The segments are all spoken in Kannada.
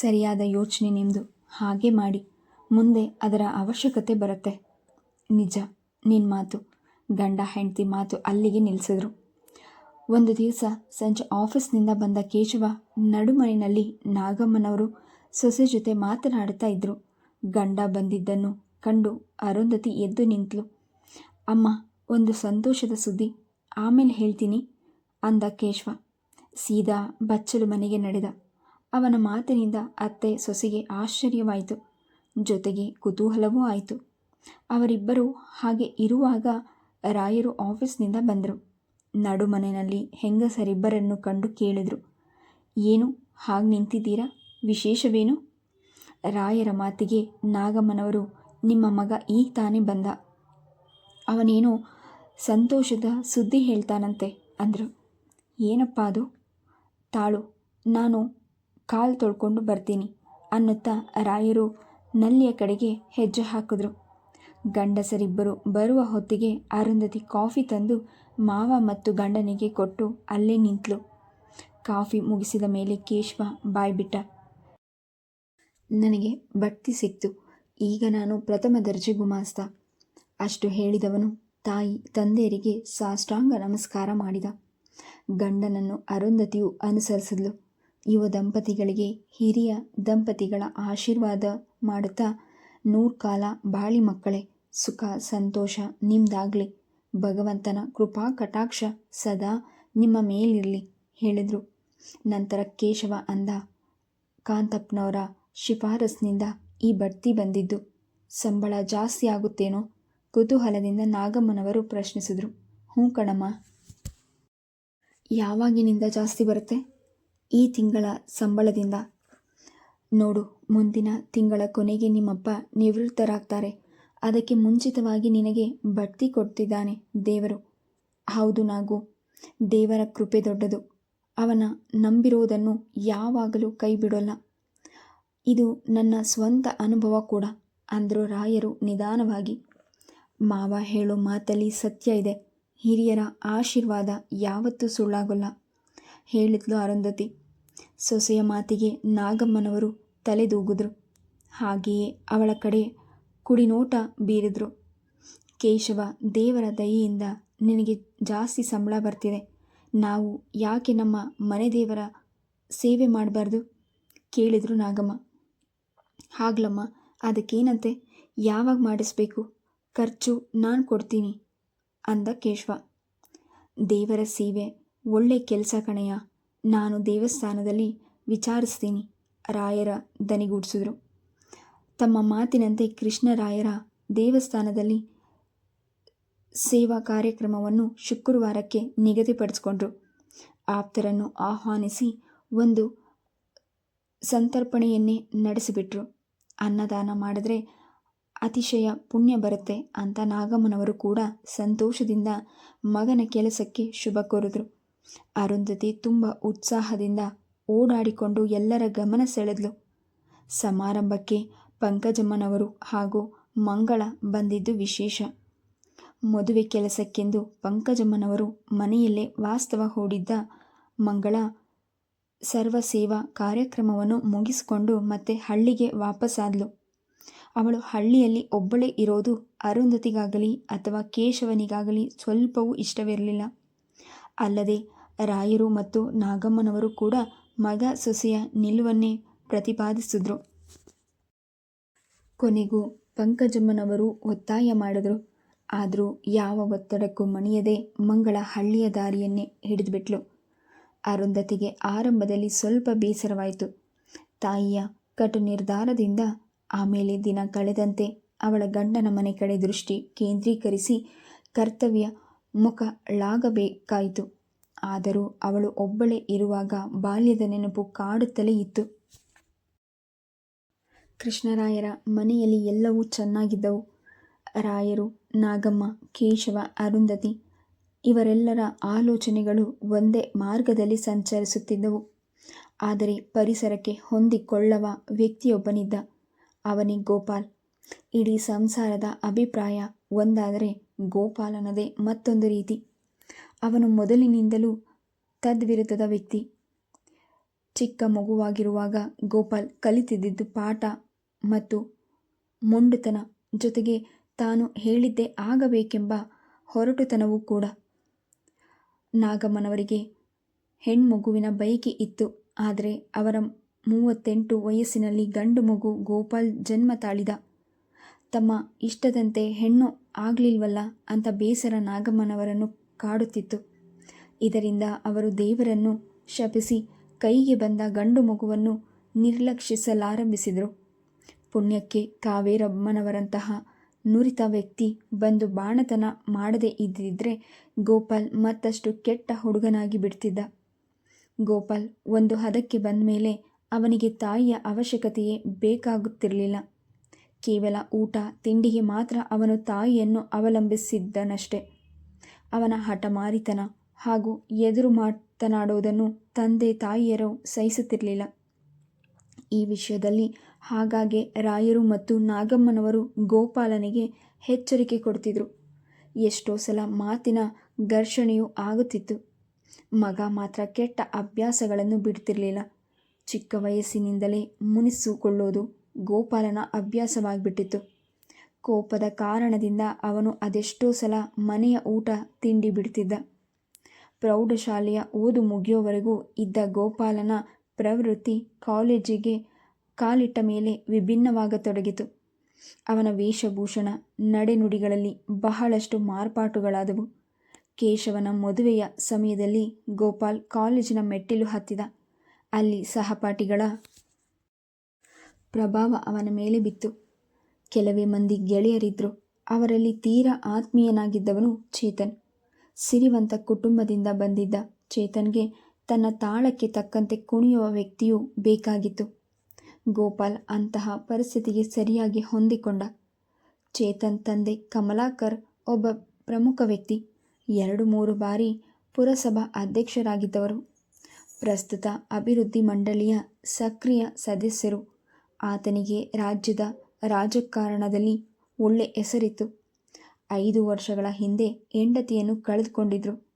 ಸರಿಯಾದ ಯೋಚನೆ ನಿಮ್ಮದು ಹಾಗೆ ಮಾಡಿ. ಮುಂದೆ ಅದರ ಅವಶ್ಯಕತೆ ಬರುತ್ತೆ. ನಿಜ ನಿನ್ನ ಮಾತು. ಗಂಡ ಹೆಂಡತಿ ಮಾತು ಅಲ್ಲಿಗೆ ನಿಲ್ಲಿಸಿದ್ರು ಒಂದು ದಿವಸ ಸಂಜೆ ಆಫೀಸ್ನಿಂದ ಬಂದ ಕೇಶವ ನಡುಮನೆಯಲ್ಲಿ ನಾಗಮ್ಮನವರು ಸೊಸೆ ಜೊತೆ ಮಾತನಾಡುತ್ತಾ ಇದ್ದರು ಗಂಡ ಬಂದಿದ್ದನ್ನು ಕಂಡು ಅರುಂಧತಿ ಎದ್ದು ನಿಂತಳು ಅಮ್ಮ, ಒಂದು ಸಂತೋಷದ ಸುದ್ದಿ. ಆಮೇಲೆ ಹೇಳ್ತೀನಿ, ಅಂದ ಕೇಶವ. ಸೀದಾ ಬಚ್ಚಲು ಮನೆಗೆ ನಡೆದ. ಅವನ ಮಾತಿನಿಂದ ಅತ್ತೆ ಸೊಸೆಗೆ ಆಶ್ಚರ್ಯವಾಯಿತು. ಜೊತೆಗೆ ಕುತೂಹಲವೂ ಆಯಿತು. ಅವರಿಬ್ಬರು ಹಾಗೆ ಇರುವಾಗ ರಾಯರು ಆಫೀಸ್ನಿಂದ ಬಂದರು. ನಡುಮನೆಯಲ್ಲಿ ಹೆಂಗಸರಿಬ್ಬರನ್ನು ಕಂಡು ಕೇಳಿದರು. ಏನು, ಹಾಗೆ ನಿಂತಿದ್ದೀರಾ? ವಿಶೇಷವೇನು? ರಾಯರ ಮಾತಿಗೆ ನಾಗಮ್ಮನವರು, ನಿಮ್ಮ ಮಗ ಈಗ ತಾನೇ ಬಂದ. ಅವನೇನೋ ಸಂತೋಷದ ಸುದ್ದಿ ಹೇಳ್ತಾನಂತೆ ಅಂದರು. ಏನಪ್ಪ ಅದು? ತಾಳು, ನಾನು ಕಾಲು ತೊಳ್ಕೊಂಡು ಬರ್ತೀನಿ ಅನ್ನುತ್ತಾ ರಾಯರು ನಲ್ಲಿಯ ಕಡೆಗೆ ಹೆಜ್ಜೆ ಹಾಕಿದ್ರು. ಗಂಡಸರಿಬ್ಬರು ಬರುವ ಹೊತ್ತಿಗೆ ಅರುಂಧತಿ ಕಾಫಿ ತಂದು ಮಾವ ಮತ್ತು ಗಂಡನಿಗೆ ಕೊಟ್ಟು ಅಲ್ಲೇ ನಿಂತಳು ಕಾಫಿ ಮುಗಿಸಿದ ಮೇಲೆ ಕೇಶವ ಬಾಯ್ಬಿಟ್ಟ. ನನಗೆ ಬಡ್ತಿ ಸಿಕ್ತು. ಈಗ ನಾನು ಪ್ರಥಮ ದರ್ಜೆ ಗುಮಾಸ್ತ. ಅಷ್ಟು ಹೇಳಿದವನು ತಾಯಿ ತಂದೆಯರಿಗೆ ಸಾಷ್ಟಾಂಗ ನಮಸ್ಕಾರ ಮಾಡಿದ. ಗಂಡನನ್ನು ಅರುಂಧತಿಯು ಅನುಸರಿಸಿದ್ಲು. ಯುವ ದಂಪತಿಗಳಿಗೆ ಹಿರಿಯ ದಂಪತಿಗಳ ಆಶೀರ್ವಾದ ಮಾಡುತ್ತಾ, ನೂರು ಕಾಲ ಬಾಳಿ ಮಕ್ಕಳೇ, ಸುಖ, ಸಂತೋಷ ನಿಮ್ದಾಗಲಿ. ಭಗವಂತನ ಕೃಪಾ ಕಟಾಕ್ಷ ಸದಾ ನಿಮ್ಮ ಮೇಲಿರಲಿ ಹೇಳಿದರು. ನಂತರ ಕೇಶವ ಅಂದ, ಕಾಂತಪ್ಪನವರ ಶಿಫಾರಸ್ನಿಂದ ಈ ಬಡ್ತಿ ಬಂದಿದ್ದು, ಸಂಬಳ ಜಾಸ್ತಿ ಆಗುತ್ತೇನೋ? ಕುತೂಹಲದಿಂದ ನಾಗಮ್ಮನವರು ಪ್ರಶ್ನಿಸಿದರು, ಹ್ಞೂ ಕಣಮ್ಮ. ಯಾವಾಗಿನಿಂದ ಜಾಸ್ತಿ ಬರುತ್ತೆ? ಈ ತಿಂಗಳ ಸಂಬಳದಿಂದ. ನೋಡು, ಮುಂದಿನ ತಿಂಗಳ ಕೊನೆಗೆ ನಿಮ್ಮಪ್ಪ ನಿವೃತ್ತರಾಗ್ತಾರೆ. ಅದಕ್ಕೆ ಮುಂಚಿತವಾಗಿ ನಿನಗೆ ಬಡ್ತಿ ಕೊಡ್ತಿದ್ದಾನೆ ದೇವರು. ಹೌದು ನಾಗು, ದೇವರ ಕೃಪೆ ದೊಡ್ಡದು. ಅವನ ನಂಬಿರೋದನ್ನು ಯಾವಾಗಲೂ ಕೈ ಬಿಡೋಲ್ಲ ಇದು ನನ್ನ ಸ್ವಂತ ಅನುಭವ ಕೂಡ, ಅಂದರು ರಾಯರು ನಿಧಾನವಾಗಿ. ಮಾವ ಹೇಳೋ ಮಾತಲ್ಲಿ ಸತ್ಯ ಇದೆ, ಹಿರಿಯರ ಆಶೀರ್ವಾದ ಯಾವತ್ತೂ ಸುಳ್ಳಾಗಲ್ಲ, ಹೇಳಿದ್ಲು ಅರುಂಧತಿ. ಸೊಸೆಯ ಮಾತಿಗೆ ನಾಗಮ್ಮನವರು ತಲೆದೂಗಿದ್ರು. ಹಾಗೆಯೇ ಅವಳ ಕಡೆ ಕುಡಿನೋಟ ಬೀರಿದ್ರು. ಕೇಶವ, ದೇವರ ದಯೆಯಿಂದ ನಿನಗೆ ಜಾಸ್ತಿ ಸಂಬಳ ಬರ್ತಿದೆ. ನಾವು ಯಾಕೆ ನಮ್ಮ ಮನೆ ದೇವರ ಸೇವೆ ಮಾಡಬಾರ್ದು? ಕೇಳಿದ್ರು ನಾಗಮ್ಮ. ಆಗ್ಲಮ್ಮ ಅದಕ್ಕೇನಂತೆ? ಯಾವಾಗ ಮಾಡಿಸ್ಬೇಕು? ಖರ್ಚು ನಾನು ಕೊಡ್ತೀನಿ ಅಂದ ಕೇಶವ. ದೇವರ ಸೇವೆ ಒಳ್ಳೆ ಕೆಲಸ ಕಣೆಯ ನಾನು ದೇವಸ್ಥಾನದಲ್ಲಿ ವಿಚಾರಿಸ್ತೀನಿ, ರಾಯರ ದನಿಗೂಡಿಸಿದ್ರು. ತಮ್ಮ ಮಾತಿನಂತೆ ಕೃಷ್ಣರಾಯರ ದೇವಸ್ಥಾನದಲ್ಲಿ ಸೇವಾ ಕಾರ್ಯಕ್ರಮವನ್ನು ಶುಕ್ರವಾರಕ್ಕೆ ನಿಗದಿಪಡಿಸಿಕೊಂಡರು. ಆಪ್ತರನ್ನು ಆಹ್ವಾನಿಸಿ ಒಂದು ಸಂತರ್ಪಣೆಯನ್ನೇ ನಡೆಸಿಬಿಟ್ರು. ಅನ್ನದಾನ ಮಾಡಿದ್ರೆ ಅತಿಶಯ ಪುಣ್ಯ ಬರುತ್ತೆ ಅಂತ ನಾಗಮ್ಮನವರು ಕೂಡ ಸಂತೋಷದಿಂದ ಮಗನ ಕೆಲಸಕ್ಕೆ ಶುಭ ಕೋರಿದ್ರು. ಅರುಂಧತಿ ತುಂಬ ಉತ್ಸಾಹದಿಂದ ಓಡಾಡಿಕೊಂಡು ಎಲ್ಲರ ಗಮನ ಸೆಳೆದ್ಲು. ಸಮಾರಂಭಕ್ಕೆ ಪಂಕಜಮ್ಮನವರು ಹಾಗೂ ಮಂಗಳ ಬಂದಿದ್ದು ವಿಶೇಷ. ಮದುವೆ ಕೆಲಸಕ್ಕೆಂದು ಪಂಕಜಮ್ಮನವರು ಮನೆಯಲ್ಲೇ ವಾಸ್ತವ ಹೂಡಿದ್ದ ಮಂಗಳ ಸರ್ವ ಸೇವಾ ಕಾರ್ಯಕ್ರಮವನ್ನು ಮುಗಿಸಿಕೊಂಡು ಮತ್ತೆ ಹಳ್ಳಿಗೆ ವಾಪಸ್ಸಾದ್ಲು ಅವಳು ಹಳ್ಳಿಯಲ್ಲಿ ಒಬ್ಬಳೇ ಇರೋದು ಅರುಂಧತಿಗಾಗಲಿ ಅಥವಾ ಕೇಶವನಿಗಾಗಲಿ ಸ್ವಲ್ಪವೂ ಇಷ್ಟವಿರಲಿಲ್ಲ. ಅಲ್ಲದೆ ರಾಯರು ಮತ್ತು ನಾಗಮ್ಮನವರು ಕೂಡ ಮಗ ಸೊಸೆಯ ನಿಲುವನ್ನೇ ಪ್ರತಿಪಾದಿಸಿದ್ರು. ಕೊನೆಗೂ ಪಂಕಜಮ್ಮನವರು ಒತ್ತಾಯ ಮಾಡಿದ್ರು. ಆದರೂ ಯಾವ ಒತ್ತಡಕ್ಕೂ ಮಣಿಯದೆ ಮಂಗಳ ಹಳ್ಳಿಯ ದಾರಿಯನ್ನೇ ಹಿಡಿದುಬಿಟ್ಲು. ಅರುಂಧತಿಗೆ ಆರಂಭದಲ್ಲಿ ಸ್ವಲ್ಪ ಬೇಸರವಾಯಿತು. ತಾಯಿಯ ಕಟು ನಿರ್ಧಾರದಿಂದ ಆಮೇಲೆ ದಿನ ಕಳೆದಂತೆ ಅವಳ ಗಂಡನ ಮನೆ ಕಡೆ ದೃಷ್ಟಿ ಕೇಂದ್ರೀಕರಿಸಿ ಕರ್ತವ್ಯ ಮುಖಳಾಗಬೇಕಾಯಿತು. ಆದರೂ ಅವಳು ಒಬ್ಬಳೇ ಇರುವಾಗ ಬಾಲ್ಯದ ನೆನಪು ಕಾಡುತ್ತಲೇ ಇತ್ತು. ಕೃಷ್ಣರಾಯರ ಮನೆಯಲ್ಲಿ ಎಲ್ಲವೂ ಚೆನ್ನಾಗಿದ್ದವು. ರಾಯರು, ನಾಗಮ್ಮ, ಕೇಶವ, ಅರುಂಧತಿ ಇವರೆಲ್ಲರ ಆಲೋಚನೆಗಳು ಒಂದೇ ಮಾರ್ಗದಲ್ಲಿ ಸಂಚರಿಸುತ್ತಿದ್ದವು. ಆದರೆ ಪರಿಸರಕ್ಕೆ ಹೊಂದಿಕೊಳ್ಳವ ವ್ಯಕ್ತಿಯೊಬ್ಬನಿದ್ದ ಅವನೇ ಗೋಪಾಲ್. ಇಡೀ ಸಂಸಾರದ ಅಭಿಪ್ರಾಯ ಒಂದಾದರೆ ಗೋಪಾಲನದೇ ಮತ್ತೊಂದು ರೀತಿ. ಅವನು ಮೊದಲಿನಿಂದಲೂ ತದ್ವಿರುದ್ಧದ ವ್ಯಕ್ತಿ. ಚಿಕ್ಕ ಮಗುವಾಗಿರುವಾಗ ಗೋಪಾಲ್ ಕಲಿತಿದ್ದಿದ್ದು ಪಾಠ ಮತ್ತು ಮೊಂಡುತನ ಜೊತೆಗೆ ತಾನು ಹೇಳಿದ್ದೇ ಆಗಬೇಕೆಂಬ ಹೊರಟುತನವೂ ಕೂಡ. ನಾಗಮ್ಮನವರಿಗೆ ಹೆಣ್ಮಗುವಿನ ಬಯಕೆ ಇತ್ತು. ಆದರೆ ಅವರ ಮೂವತ್ತೆಂಟು ವಯಸ್ಸಿನಲ್ಲಿ ಗಂಡು ಮಗು ಗೋಪಾಲ್ ಜನ್ಮ ತಾಳಿದ. ತಮ್ಮ ಇಷ್ಟದಂತೆ ಹೆಣ್ಣು ಆಗಲಿಲ್ವಲ್ಲ ಅಂತ ಬೇಸರ ನಾಗಮ್ಮನವರನ್ನು ಕಾಡುತ್ತಿತ್ತು. ಇದರಿಂದ ಅವರು ದೇವರನ್ನು ಶಪಿಸಿ ಕೈಗೆ ಬಂದ ಗಂಡು ಮಗುವನ್ನು ನಿರ್ಲಕ್ಷಿಸಲಾರಂಭಿಸಿದರು. ಪುಣ್ಯಕ್ಕೆ ಕಾವೇರಮ್ಮನವರಂತಹ ನುರಿತ ವ್ಯಕ್ತಿ ಬಂದು ಬಾಣತನ ಮಾಡದೇ ಇದ್ದಿದ್ರೆ ಗೋಪಾಲ್ ಮತ್ತಷ್ಟು ಕೆಟ್ಟ ಹುಡುಗನಾಗಿ ಬಿಡ್ತಿದ್ದ. ಗೋಪಾಲ್ ಒಂದು ಹದಕ್ಕೆ ಬಂದ ಮೇಲೆ ಅವನಿಗೆ ತಾಯಿಯ ಅವಶ್ಯಕತೆಯೇ ಬೇಕಾಗುತ್ತಿರಲಿಲ್ಲ. ಕೇವಲ ಊಟ, ತಿಂಡಿಗೆ ಮಾತ್ರ ಅವನು ತಾಯಿಯನ್ನು ಅವಲಂಬಿಸಿದ್ದನಷ್ಟೆ. ಅವನ ಹಠಮಾರಿತನ ಹಾಗೂ ಎದುರು ಮಾತನಾಡುವುದನ್ನು ತಂದೆ ತಾಯಿಯರು ಸಹಿಸುತ್ತಿರಲಿಲ್ಲ. ಈ ವಿಷಯದಲ್ಲಿ ಹಾಗಾಗಿ ರಾಯರು ಮತ್ತು ನಾಗಮ್ಮನವರು ಗೋಪಾಲನಿಗೆ ಎಚ್ಚರಿಕೆ ಕೊಡ್ತಿದ್ರು. ಎಷ್ಟೋ ಸಲ ಮಾತಿನ ಘರ್ಷಣೆಯೂ ಆಗುತ್ತಿತ್ತು. ಮಗ ಮಾತ್ರ ಕೆಟ್ಟ ಅಭ್ಯಾಸಗಳನ್ನು ಬಿಡ್ತಿರಲಿಲ್ಲ ಚಿಕ್ಕ ವಯಸ್ಸಿನಿಂದಲೇ ಮುನಿಸಿಕೊಳ್ಳೋದು ಗೋಪಾಲನ ಅಭ್ಯಾಸವಾಗಿಬಿಟ್ಟಿತ್ತು. ಕೋಪದ ಕಾರಣದಿಂದ ಅವನು ಅದೆಷ್ಟೋ ಸಲ ಮನೆಯ ಊಟ ತಿಂಡಿ ಬಿಡ್ತಿದ್ದ. ಪ್ರೌಢಶಾಲೆಯ ಓದು ಮುಗಿಯೋವರೆಗೂ ಇದ್ದ ಗೋಪಾಲನ ಪ್ರವೃತ್ತಿ ಕಾಲೇಜಿಗೆ ಕಾಲಿಟ್ಟ ಮೇಲೆ ವಿಭಿನ್ನವಾಗತೊಡಗಿತು. ಅವನ ವೇಷಭೂಷಣ, ನಡೆನುಡಿಗಳಲ್ಲಿ ಬಹಳಷ್ಟು ಮಾರ್ಪಾಟುಗಳಾದವು. ಕೇಶವನ ಮದುವೆಯ ಸಮಯದಲ್ಲಿ ಗೋಪಾಲ್ ಕಾಲೇಜಿನ ಮೆಟ್ಟಿಲು ಹತ್ತಿದ. ಅಲ್ಲಿ ಸಹಪಾಠಿಗಳ ಪ್ರಭಾವ ಅವನ ಮೇಲೆ ಬಿತ್ತು. ಕೆಲವೇ ಮಂದಿ ಗೆಳೆಯರಿದ್ದರು ಅವರಲ್ಲಿ ತೀರಾ ಆತ್ಮೀಯನಾಗಿದ್ದವನು ಚೇತನ್. ಸಿರಿವಂತ ಕುಟುಂಬದಿಂದ ಬಂದಿದ್ದ ಚೇತನ್ಗೆ ತನ್ನ ತಾಳಕ್ಕೆ ತಕ್ಕಂತೆ ಕುಣಿಯುವ ವ್ಯಕ್ತಿಯು ಬೇಕಾಗಿತ್ತು. ಗೋಪಾಲ್ ಅಂತಹ ಪರಿಸ್ಥಿತಿಗೆ ಸರಿಯಾಗಿ ಹೊಂದಿಕೊಂಡ. ಚೇತನ್ ತಂದೆ ಕಮಲಾಕರ್ ಒಬ್ಬ ಪ್ರಮುಖ ವ್ಯಕ್ತಿ. ಎರಡು ಮೂರು ಬಾರಿ ಪುರಸಭಾ ಅಧ್ಯಕ್ಷರಾಗಿದ್ದವರು. ಪ್ರಸ್ತುತ ಅಭಿವೃದ್ಧಿ ಮಂಡಳಿಯ ಸಕ್ರಿಯ ಸದಸ್ಯರು. ಆತನಿಗೆ ರಾಜ್ಯದ ರಾಜಕಾರಣದಲ್ಲಿ ಒಳ್ಳೆ ಹೆಸರಿತ್ತು. ಐದು ವರ್ಷಗಳ ಹಿಂದೆ ಹೆಂಡತಿಯನ್ನು ಕಳೆದುಕೊಂಡಿದ್ರು.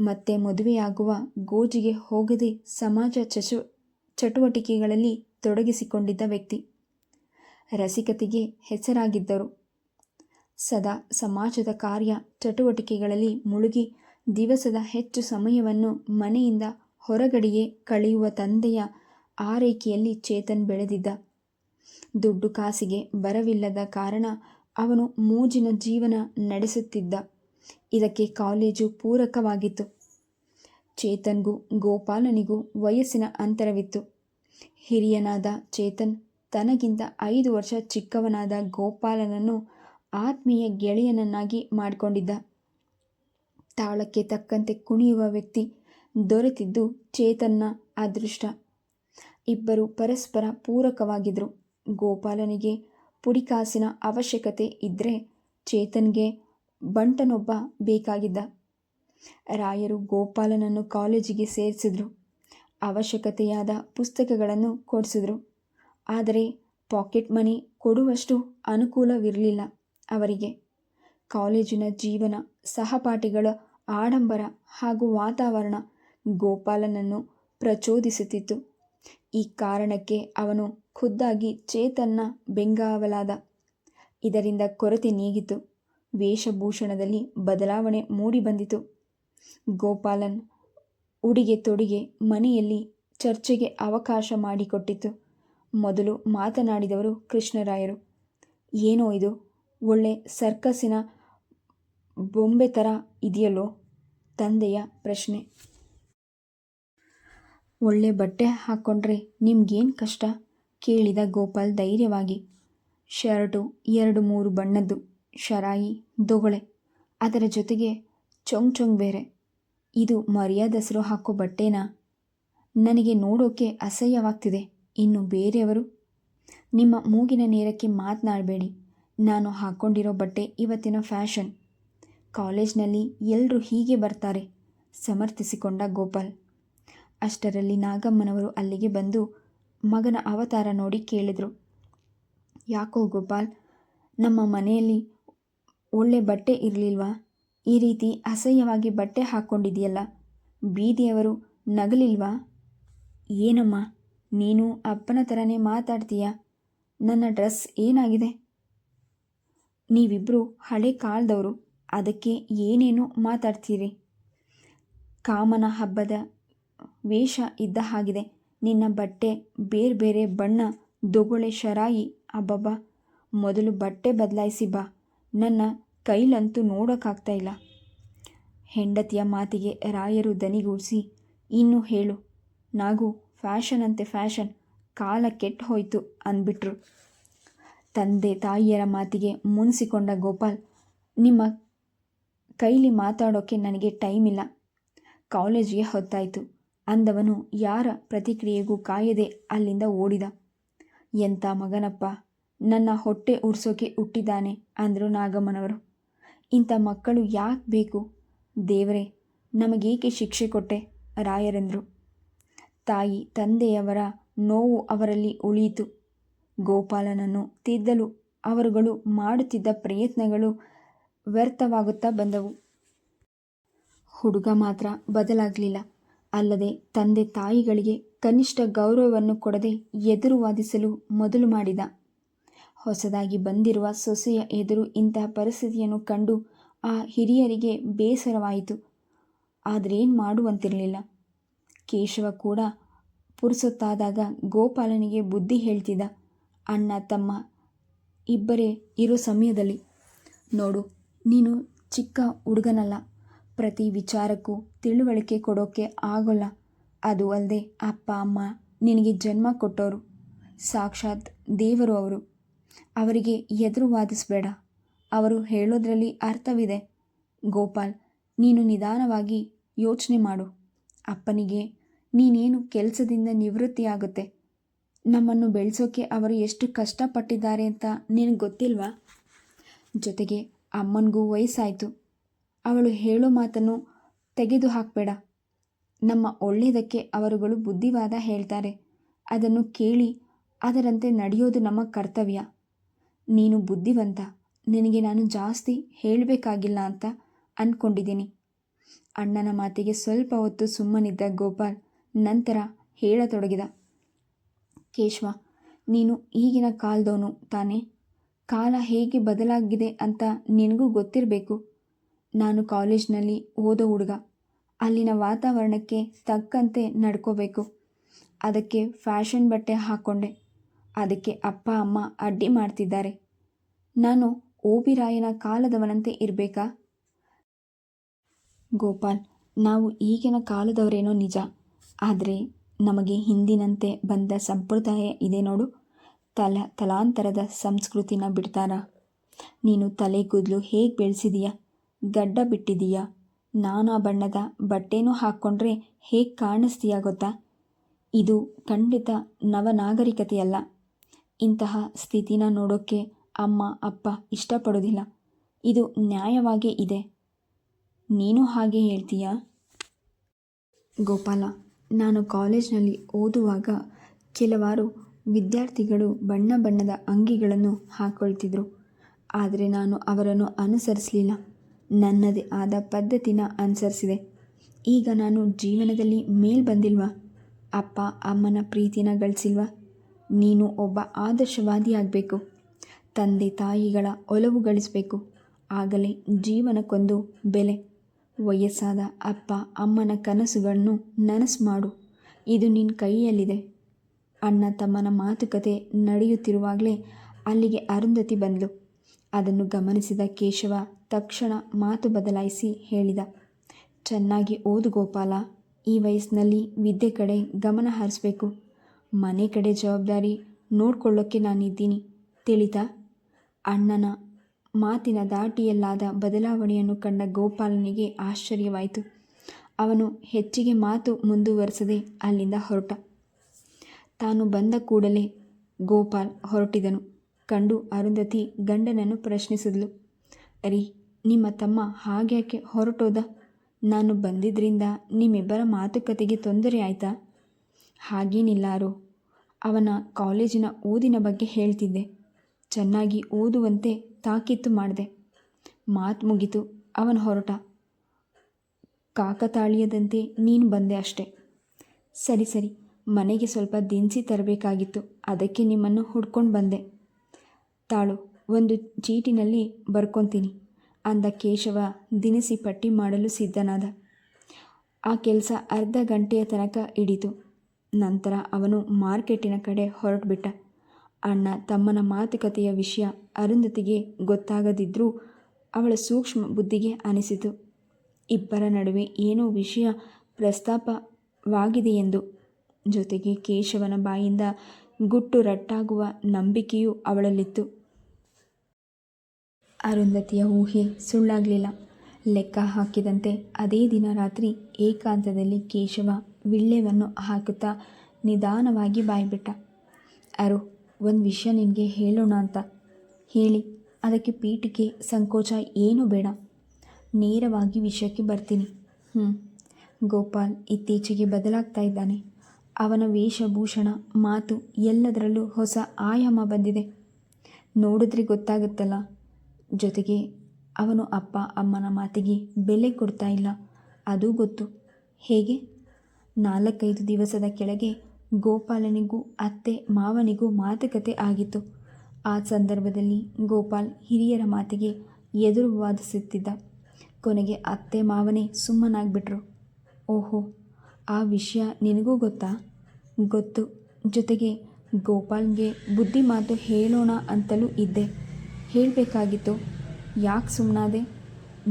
ಮತ್ತೆ ಮದುವೆಯಾಗುವ ಗೋಜಿಗೆ ಹೋಗದೆ ಸಮಾಜ ಚಚು, ಚಟುವಟಿಕೆಗಳಲ್ಲಿ ತೊಡಗಿಸಿಕೊಂಡಿದ್ದ ವ್ಯಕ್ತಿ. ರಸಿಕತೆಗೆ ಹೆಸರಾಗಿದ್ದರು. ಸದಾ ಸಮಾಜದ ಕಾರ್ಯ ಚಟುವಟಿಕೆಗಳಲ್ಲಿ ಮುಳುಗಿ ದಿವಸದ ಹೆಚ್ಚು ಸಮಯವನ್ನು ಮನೆಯಿಂದ ಹೊರಗಡೆಯೇ ಕಳೆಯುವ ತಂದೆಯ ಆರೈಕೆಯಲ್ಲಿ ಚೇತನ್ ಬೆಳೆದಿದ್ದ. ದುಡ್ಡು ಕಾಸಿಗೆ ಬರವಿಲ್ಲದ ಕಾರಣ ಅವನು ಮೂಜಿನ ಜೀವನ ನಡೆಸುತ್ತಿದ್ದ. ಇದಕ್ಕೆ ಕಾಲೇಜು ಪೂರಕವಾಗಿತ್ತು. ಚೇತನ್ಗೂ ಗೋಪಾಲನಿಗೂ ವಯಸ್ಸಿನ ಅಂತರವಿತ್ತು. ಹಿರಿಯನಾದ ಚೇತನ್ ತನಗಿಂತ ಐದು ವರ್ಷ ಚಿಕ್ಕವನಾದ ಗೋಪಾಲನನ್ನು ಆತ್ಮೀಯ ಗೆಳೆಯನನ್ನಾಗಿ ಮಾಡಿಕೊಂಡಿದ್ದ. ತಾಳಕ್ಕೆ ತಕ್ಕಂತೆ ಕುಣಿಯುವ ವ್ಯಕ್ತಿ ದೊರೆತಿದ್ದು ಚೇತನ್ನ ಅದೃಷ್ಟ. ಇಬ್ಬರು ಪರಸ್ಪರ ಪೂರಕವಾಗಿದ್ದರು ಗೋಪಾಲನಿಗೆ ಪುಡಿಕಾಸಿನ ಅವಶ್ಯಕತೆ ಇದ್ದರೆ ಚೇತನ್ಗೆ ಬಂಟನೊಬ್ಬ ಬೇಕಾಗಿದ್ದ. ರಾಯರು ಗೋಪಾಲನನ್ನು ಕಾಲೇಜಿಗೆ ಸೇರಿಸಿದ್ರು. ಅವಶ್ಯಕತೆಯಾದ ಪುಸ್ತಕಗಳನ್ನು ಕೊಡಿಸಿದ್ರು. ಆದರೆ ಪಾಕೆಟ್ ಮನಿ ಕೊಡುವಷ್ಟು ಅನುಕೂಲವಿರಲಿಲ್ಲ ಅವರಿಗೆ. ಕಾಲೇಜಿನ ಜೀವನ, ಸಹಪಾಠಿಗಳ ಆಡಂಬರ ಹಾಗೂ ವಾತಾವರಣ ಗೋಪಾಲನನ್ನು ಪ್ರಚೋದಿಸುತ್ತಿತ್ತು. ಈ ಕಾರಣಕ್ಕೆ ಅವನು ಖುದ್ದಾಗಿ ಚೇತನ್ನ ಬೆಂಗಾವಲಾದ. ಇದರಿಂದ ಕೊರತೆ ನೀಗಿತು. ವೇಷಭೂಷಣದಲ್ಲಿ ಬದಲಾವಣೆ ಮೂಡಿಬಂದಿತು ಗೋಪಾಲನ್ ಉಡಿಗೆ ತೊಡಿಗೆ ಮನೆಯಲ್ಲಿ ಚರ್ಚೆಗೆ ಅವಕಾಶ ಮಾಡಿಕೊಟ್ಟಿತು. ಮೊದಲು ಮಾತನಾಡಿದವರು ಕೃಷ್ಣರಾಯರು. ಏನೋ ಇದು? ಒಳ್ಳೆ ಸರ್ಕಸ್ಸಿನ ಬೊಂಬೆ ಥರ ಇದೆಯಲ್ಲೋ? ತಂದೆಯ ಪ್ರಶ್ನೆ. ಒಳ್ಳೆ ಬಟ್ಟೆ ಹಾಕ್ಕೊಂಡ್ರೆ ನಿಮ್ಗೇನು ಕಷ್ಟ? ಕೇಳಿದ ಗೋಪಾಲ್ ಧೈರ್ಯವಾಗಿ, ಶರ್ಟು ಎರಡು ಮೂರು ಬಣ್ಣದ್ದು, ಶರಾಯಿ, ದೊಗಳೆ. ಅದರ ಜೊತೆಗೆ ಚೊಂಗ್ ಚೊಂಗ್ ಬೇರೆ. ಇದು ಮರ್ಯಾದಸರು ಹಾಕೋ ಬಟ್ಟೆನಾ? ನನಗೆ ನೋಡೋಕೆ ಅಸಹ್ಯವಾಗ್ತಿದೆ. ಇನ್ನು ಬೇರೆಯವರು? ನಿಮ್ಮ ಮೂಗಿನ ನೇರಕ್ಕೆ ಮಾತನಾಡಬೇಡಿ. ನಾನು ಹಾಕ್ಕೊಂಡಿರೋ ಬಟ್ಟೆ ಇವತ್ತಿನ ಫ್ಯಾಷನ್. ಕಾಲೇಜ್ನಲ್ಲಿ ಎಲ್ಲರೂ ಹೀಗೆ ಬರ್ತಾರೆ, ಸಮರ್ಥಿಸಿಕೊಂಡ ಗೋಪಾಲ್. ಅಷ್ಟರಲ್ಲಿ ನಾಗಮ್ಮನವರು ಅಲ್ಲಿಗೆ ಬಂದು ಮಗನ ಅವತಾರ ನೋಡಿ ಕೇಳಿದರು. ಯಾಕೋ ಗೋಪಾಲ್, ನಮ್ಮ ಮನೆಯಲ್ಲಿ ಒಳ್ಳೆ ಬಟ್ಟೆ ಇರಲಿಲ್ವಾ? ಈ ರೀತಿ ಅಸಹ್ಯವಾಗಿ ಬಟ್ಟೆ ಹಾಕ್ಕೊಂಡಿದೆಯಲ್ಲ ಬೀದಿಯವರು ನಗಲಿಲ್ವಾ? ಏನಮ್ಮ, ನೀನು ಅಪ್ಪನ ಥರನೇ ಮಾತಾಡ್ತೀಯ? ನನ್ನ ಡ್ರೆಸ್ ಏನಾಗಿದೆ? ನೀವಿಬ್ಬರು ಹಳೆ ಕಾಲದವರು, ಅದಕ್ಕೆ ಏನೇನು ಮಾತಾಡ್ತೀರಿ? ಕಾಮನ ಹಬ್ಬದ ವೇಷ ಇದ್ದ ಹಾಗಿದೆ. ನಿನ್ನ ಬಟ್ಟೆ ಬೇರೆ ಬೇರೆ ಬಣ್ಣ ದೊಗೊಳೆ ಶರಾಯಿ. ಅಬ್ಬಬ್ಬ, ಮೊದಲು ಬಟ್ಟೆ ಬದಲಾಯಿಸಿ ಬಾ. ನನ್ನ ಕೈಲಂತೂ ನೋಡೋಕ್ಕಾಗ್ತಾ ಇಲ್ಲ. ಹೆಂಡತಿಯ ಮಾತಿಗೆ ರಾಯರು ದನಿಗೂಡಿಸಿ, ಇನ್ನೂ ಹೇಳು. ನಾಗು ಫ್ಯಾಷನ್ ಅಂತೆ ಫ್ಯಾಷನ್, ಕಾಲ ಕೆಟ್ಟು ಹೋಯ್ತು ಅಂದ್ಬಿಟ್ರು. ತಂದೆ ತಾಯಿಯರ ಮಾತಿಗೆ ಮುನಿಸಿಕೊಂಡ ಗೋಪಾಲ್, ನಿಮ್ಮ ಕೈಲಿ ಮಾತಾಡೋಕ್ಕೆ ನನಗೆ ಟೈಮ್ ಇಲ್ಲ ಕಾಲೇಜಿಗೆ ಹೊತ್ತಾಯಿತು. ಅಂದವನು, ಯಾರ ಪ್ರತಿಕ್ರಿಯೆಗೂ ಕಾಯದೆ ಅಲ್ಲಿಂದ ಓಡಿದ. ಎಂಥ ಮಗನಪ್ಪ, ನನ್ನ ಹೊಟ್ಟೆ ಉರ್ಸೋಕೆ ಹುಟ್ಟಿದ್ದಾನೆ ಅಂದರು ನಾಗಮ್ಮನವರು. ಇಂಥ ಮಕ್ಕಳು ಯಾಕೆ ಬೇಕು? ದೇವರೇ, ನಮಗೇಕೆ ಶಿಕ್ಷೆ ಕೊಟ್ಟೆ? ರಾಯರೆಂದರು. ತಾಯಿ ತಂದೆಯವರ ನೋವು ಅವರಲ್ಲಿ ಉಳಿಯಿತು. ಗೋಪಾಲನನ್ನು ತಿದ್ದಲು ಅವರುಗಳು ಮಾಡುತ್ತಿದ್ದ ಪ್ರಯತ್ನಗಳು ವ್ಯರ್ಥವಾಗುತ್ತಾ ಬಂದವು. ಹುಡುಗ ಮಾತ್ರ ಬದಲಾಗಲಿಲ್ಲ. ಅಲ್ಲದೆ ತಂದೆ ತಾಯಿಗಳಿಗೆ ಕನಿಷ್ಠ ಗೌರವವನ್ನು ಕೊಡದೆ ಎದುರು ವಾದಿಸಲು ಮೊದಲು ಮಾಡಿದ. ಹೊಸದಾಗಿ ಬಂದಿರುವ ಸೊಸೆಯ ಎದುರು ಇಂತಹ ಪರಿಸ್ಥಿತಿಯನ್ನು ಕಂಡು ಆ ಹಿರಿಯರಿಗೆ ಬೇಸರವಾಯಿತು. ಆದರೇನು ಮಾಡುವಂತಿರಲಿಲ್ಲ. ಕೇಶವ ಕೂಡ ಪುರುಸೊತ್ತಾದಾಗ ಗೋಪಾಲನಿಗೆ ಬುದ್ಧಿ ಹೇಳ್ತಿದ್ದ. ಅಣ್ಣ, ತಮ್ಮ ಇಬ್ಬರೇ ಇರೋ ಸಮಯದಲ್ಲಿ, ನೋಡು, ನೀನು ಚಿಕ್ಕ ಹುಡುಗನಲ್ಲ. ಪ್ರತಿ ವಿಚಾರಕ್ಕೂ ತಿಳುವಳಿಕೆ ಕೊಡೋಕ್ಕೆ ಆಗೋಲ್ಲ. ಅದು ಅಲ್ಲದೆ ಅಪ್ಪ, ಅಮ್ಮ ನಿನಗೆ ಜನ್ಮ ಕೊಟ್ಟವರು ಸಾಕ್ಷಾತ್ ದೇವರು ಅವರು. ಅವರಿಗೆ ಎದುರು ವಾದಿಸಬೇಡ. ಅವರು ಹೇಳೋದ್ರಲ್ಲಿ ಅರ್ಥವಿದೆ. ಗೋಪಾಲ್, ನೀನು ನಿಧಾನವಾಗಿ ಯೋಚನೆ ಮಾಡು. ಅಪ್ಪನಿಗೆ, ನೀನೇನು ಕೆಲಸದಿಂದ ನಿವೃತ್ತಿಯಾಗುತ್ತೆ? ನಮ್ಮನ್ನು ಬೆಳೆಸೋಕೆ ಅವರು ಎಷ್ಟು ಕಷ್ಟಪಟ್ಟಿದ್ದಾರೆ ಅಂತ ನಿನಗೆ ಗೊತ್ತಿಲ್ವಾ? ಜೊತೆಗೆ ಅಮ್ಮನಿಗೂ ವಯಸ್ಸಾಯಿತು. ಅವಳು ಹೇಳೋ ಮಾತನ್ನು ತೆಗೆದು ಹಾಕಬೇಡ ನಮ್ಮ ಒಳ್ಳೆಯದಕ್ಕೆ ಅವರುಗಳು ಬುದ್ಧಿವಾದ ಹೇಳ್ತಾರೆ. ಅದನ್ನು ಕೇಳಿ ಅದರಂತೆ ನಡೆಯೋದು ನಮ್ಮ ಕರ್ತವ್ಯ. ನೀನು ಬುದ್ಧಿವಂತ, ನಿನಗೆ ನಾನು ಜಾಸ್ತಿ ಹೇಳಬೇಕಾಗಿಲ್ಲ ಅಂತ ಅಂದ್ಕೊಂಡಿದ್ದೀನಿ ಅಣ್ಣನ ಮಾತಿಗೆ ಸ್ವಲ್ಪ ಹೊತ್ತು ಸುಮ್ಮನಿದ್ದ ಗೋಪಾಲ್ ನಂತರ ಹೇಳತೊಡಗಿದ. ಕೇಶವ, ನೀನು ಈಗಿನ ಕಾಲದವನು ತಾನೇ. ಕಾಲ ಹೇಗೆ ಬದಲಾಗಿದೆ ಅಂತ ನಿನಗೂ ಗೊತ್ತಿರಬೇಕು. ನಾನು ಕಾಲೇಜ್ನಲ್ಲಿ ಓದೋ ಹುಡುಗ. ಅಲ್ಲಿನ ವಾತಾವರಣಕ್ಕೆ ತಕ್ಕಂತೆ ನಡ್ಕೋಬೇಕು. ಅದಕ್ಕೆ ಫ್ಯಾಷನ್ ಬಟ್ಟೆ ಹಾಕ್ಕೊಂಡೆ. ಅದಕ್ಕೆ ಅಪ್ಪ, ಅಮ್ಮ ಅಡ್ಡಿ ಮಾಡ್ತಿದ್ದಾರೆ. ನಾನು ಓಬಿರಾಯನ ಕಾಲದವನಂತೆ ಇರಬೇಕಾ? ಗೋಪಾಲ್, ನಾವು ಈಗಿನ ಕಾಲದವರೇನೋ ನಿಜ. ಆದರೆ ನಮಗೆ ಹಿಂದಿನಂತೆ ಬಂದ ಸಂಪ್ರದಾಯ ಇದೆ ನೋಡು. ತಲ, ತಲಾಂತರದ ಸಂಸ್ಕೃತಿನ ಬಿಡ್ತಾರಾ. ನೀನು ತಲೆ ಕೂದಲು ಹೇಗೆ ಬೆಳೆಸಿದೀಯ? ಗಡ್ಡ ಬಿಟ್ಟಿದ್ದೀಯ ನಾನಾ ಬಣ್ಣದ ಬಟ್ಟೆನೂ ಹಾಕ್ಕೊಂಡ್ರೆ ಹೇಗೆ ಕಾಣಿಸ್ತೀಯ ಗೊತ್ತಾ? ಇದು ಖಂಡಿತ ನವನಾಗರಿಕತೆಯಲ್ಲ. ಇಂತಹ ಸ್ಥಿತಿನ ನೋಡೋಕ್ಕೆ ಅಮ್ಮ, ಅಪ್ಪ ಇಷ್ಟಪಡೋದಿಲ್ಲ. ಇದು ನ್ಯಾಯವಾಗೇ ಇದೆ. ನೀನು ಹಾಗೆ ಹೇಳ್ತೀಯಾ? ಗೋಪಾಲ, ನಾನು ಕಾಲೇಜ್ನಲ್ಲಿ ಓದುವಾಗ ಕೆಲವಾರು ವಿದ್ಯಾರ್ಥಿಗಳು ಬಣ್ಣ ಬಣ್ಣದ ಅಂಗಿಗಳನ್ನು ಹಾಕ್ಕೊಳ್ತಿದ್ರು ಆದರೆ ನಾನು ಅವರನ್ನು ಅನುಸರಿಸಲಿಲ್ಲ. ನನ್ನದೇ ಆದ ಪದ್ಧತಿನ ಅನುಸರಿಸಿದೆ. ಈಗ ನಾನು ಜೀವನದಲ್ಲಿ ಮೇಲ್ ಬಂದಿಲ್ವಾ? ಅಪ್ಪ, ಅಮ್ಮನ ಪ್ರೀತಿನ ಗಳಿಸಿಲ್ವಾ? ನೀನು ಒಬ್ಬ ಆದರ್ಶವಾದಿಯಾಗಬೇಕು. ತಂದೆ, ತಾಯಿಗಳ ಒಲವು ಗಳಿಸಬೇಕು. ಆಗಲೇ ಜೀವನಕ್ಕೊಂದು ಬೆಲೆ. ವಯಸ್ಸಾದ ಅಪ್ಪ, ಅಮ್ಮನ ಕನಸುಗಳನ್ನು ನನಸು ಮಾಡು. ಇದು ನಿನ್ನ ಕೈಯಲ್ಲಿದೆ. ಅಣ್ಣ ತಮ್ಮನ ಮಾತುಕತೆ ನಡೆಯುತ್ತಿರುವಾಗಲೇ ಅಲ್ಲಿಗೆ ಅರುಂಧತಿ ಬಂದಳು ಅದನ್ನು ಗಮನಿಸಿದ ಕೇಶವ ತಕ್ಷಣ ಮಾತು ಬದಲಾಯಿಸಿ ಹೇಳಿದ, ಚೆನ್ನಾಗಿ ಓದು ಗೋಪಾಲ. ಈ ವಯಸ್ಸಿನಲ್ಲಿ ವಿದ್ಯೆ ಕಡೆ ಗಮನ ಹರಿಸ್ಬೇಕು. ಮನೆ ಕಡೆ ಜವಾಬ್ದಾರಿ ನೋಡ್ಕೊಳ್ಳೋಕ್ಕೆ ನಾನಿದ್ದೀನಿ. ತಿಳಿತಾ? ಅಣ್ಣನ ಮಾತಿನ ದಾಟಿಯಲ್ಲಾದ ಬದಲಾವಣೆಯನ್ನು ಕಂಡ ಗೋಪಾಲನಿಗೆ ಆಶ್ಚರ್ಯವಾಯಿತು. ಅವನು ಹೆಚ್ಚಿಗೆ ಮಾತು ಮುಂದುವರೆಸದೆ ಅಲ್ಲಿಂದ ಹೊರಟ. ತಾನು ಬಂದ ಕೂಡಲೇ ಗೋಪಾಲ್ ಹೊರಟಿದನು. ಕಂಡು ಅರುಂಧತಿ ಗಂಡನನ್ನು ಪ್ರಶ್ನಿಸಿದ್ಲು. ರೀ ನಿಮ್ಮ ತಮ್ಮ ಹಾಗ್ಯಾಕೆ ಹೊರಟೋದ? ನಾನು ಬಂದಿದ್ದರಿಂದ ನಿಮ್ಮಿಬ್ಬರ ಮಾತುಕತೆಗೆ ತೊಂದರೆ ಆಯಿತಾ? ಹಾಗೇನಿಲ್ಲಾರೋ ಅವನ ಕಾಲೇಜಿನ ಓದಿನ ಬಗ್ಗೆ ಹೇಳ್ತಿದ್ದೆ. ಚೆನ್ನಾಗಿ ಓದುವಂತೆ ತಾಕೀತು ಮಾಡಿದೆ. ಮಾತು ಮುಗಿತು, ಅವನು ಹೊರಟ. ಕಾಕತಾಳೀಯದಂತೆ ನೀನು ಬಂದೆ ಅಷ್ಟೆ. ಸರಿ ಸರಿ, ಮನೆಗೆ ಸ್ವಲ್ಪ ದಿನಸಿ ತರಬೇಕಾಗಿತ್ತು. ಅದಕ್ಕೆ ನಿಮ್ಮನ್ನು ಹುಡ್ಕೊಂಡು ಬಂದೆ. ತಾಳು, ಒಂದು ಚೀಟಿನಲ್ಲಿ ಬರ್ಕೊತೀನಿ ಅಂದ ಕೇಶವ ದಿನಸಿ ಪಟ್ಟಿ ಮಾಡಲು ಸಿದ್ಧನಾದ. ಆ ಕೆಲಸ ಅರ್ಧ ಗಂಟೆಯ ತನಕ ಹಿಡಿತು. ನಂತರ ಅವನು ಮಾರ್ಕೆಟಿನ ಕಡೆ ಹೊರಟುಬಿಟ್ಟ. ಅಣ್ಣ ತಮ್ಮನ ಮಾತುಕತೆಯ ವಿಷಯ ಅರುಂಧತಿಗೆ ಗೊತ್ತಾಗದಿದ್ದರೂ ಅವಳ ಸೂಕ್ಷ್ಮ ಬುದ್ಧಿಗೆ ಅನಿಸಿತು. ಇಬ್ಬರ ನಡುವೆ ಏನೋ ವಿಷಯ ಪ್ರಸ್ತಾಪವಾಗಿದೆಯೆಂದು. ಜೊತೆಗೆ ಕೇಶವನ ಬಾಯಿಂದ ಗುಟ್ಟು ರಟ್ಟಾಗುವ ನಂಬಿಕೆಯೂ ಅವಳಲ್ಲಿತ್ತು. ಅರುಂಧತಿಯ ಊಹೆ ಸುಳ್ಳಾಗಲಿಲ್ಲ. ಲೆಕ್ಕ ಹಾಕಿದಂತೆ ಅದೇ ದಿನ ರಾತ್ರಿ ಏಕಾಂತದಲ್ಲಿ ಕೇಶವ ವಿಳ್ಳೆವನ್ನು ಹಾಕುತ್ತಾ ನಿಧಾನವಾಗಿ ಬಾಯ್ಬಿಟ್ಟ. ಅರು, ಒಂದು ವಿಷಯ ನಿನಗೆ ಹೇಳೋಣ ಅಂತ. ಹೇಳಿ, ಅದಕ್ಕೆ ಪೀಠಿಕೆ ಸಂಕೋಚ ಏನೂ ಬೇಡ. ನೇರವಾಗಿ ವಿಷಯಕ್ಕೆ ಬರ್ತೀನಿ. ಹ್ಞೂ ಗೋಪಾಲ್ ಇತ್ತೀಚೆಗೆ ಬದಲಾಗ್ತಾ ಇದ್ದಾನೆ. ಅವನ ವೇಷಭೂಷಣ, ಮಾತು ಎಲ್ಲದರಲ್ಲೂ ಹೊಸ ಆಯಾಮ ಬಂದಿದೆ. ನೋಡಿದ್ರೆ ಗೊತ್ತಾಗುತ್ತಲ್ಲ ಜೊತೆಗೆ ಅವನು ಅಪ್ಪ, ಅಮ್ಮನ ಮಾತಿಗೆ ಬೆಲೆ ಕೊಡ್ತಾ ಇಲ್ಲ. ಅದು ಗೊತ್ತು. ಹೇಗೆ? ನಾಲ್ಕೈದು ದಿವಸದ ಕೆಳಗೆ ಗೋಪಾಲನಿಗೂ, ಅತ್ತೆ ಮಾವನಿಗೂ ಮಾತುಕತೆ ಆಗಿತ್ತು. ಆ ಸಂದರ್ಭದಲ್ಲಿ ಗೋಪಾಲ್ ಹಿರಿಯರ ಮಾತಿಗೆ ಎದುರು ವಾದಿಸುತ್ತಿದ್ದ. ಕೊನೆಗೆ ಅತ್ತೆ ಮಾವನೇ ಸುಮ್ಮನಾಗ್ಬಿಟ್ರು. ಓಹೋ, ಆ ವಿಷಯ ನಿನಗೂ ಗೊತ್ತಾ? ಗೊತ್ತು. ಜೊತೆಗೆ ಗೋಪಾಲ್ಗೆ ಬುದ್ಧಿ ಮಾತು ಹೇಳೋಣ ಅಂತಲೂ ಇದ್ದೆ. ಹೇಳಬೇಕಾಗಿತ್ತು. ಯಾಕೆ ಸುಮ್ಮನಾದೆ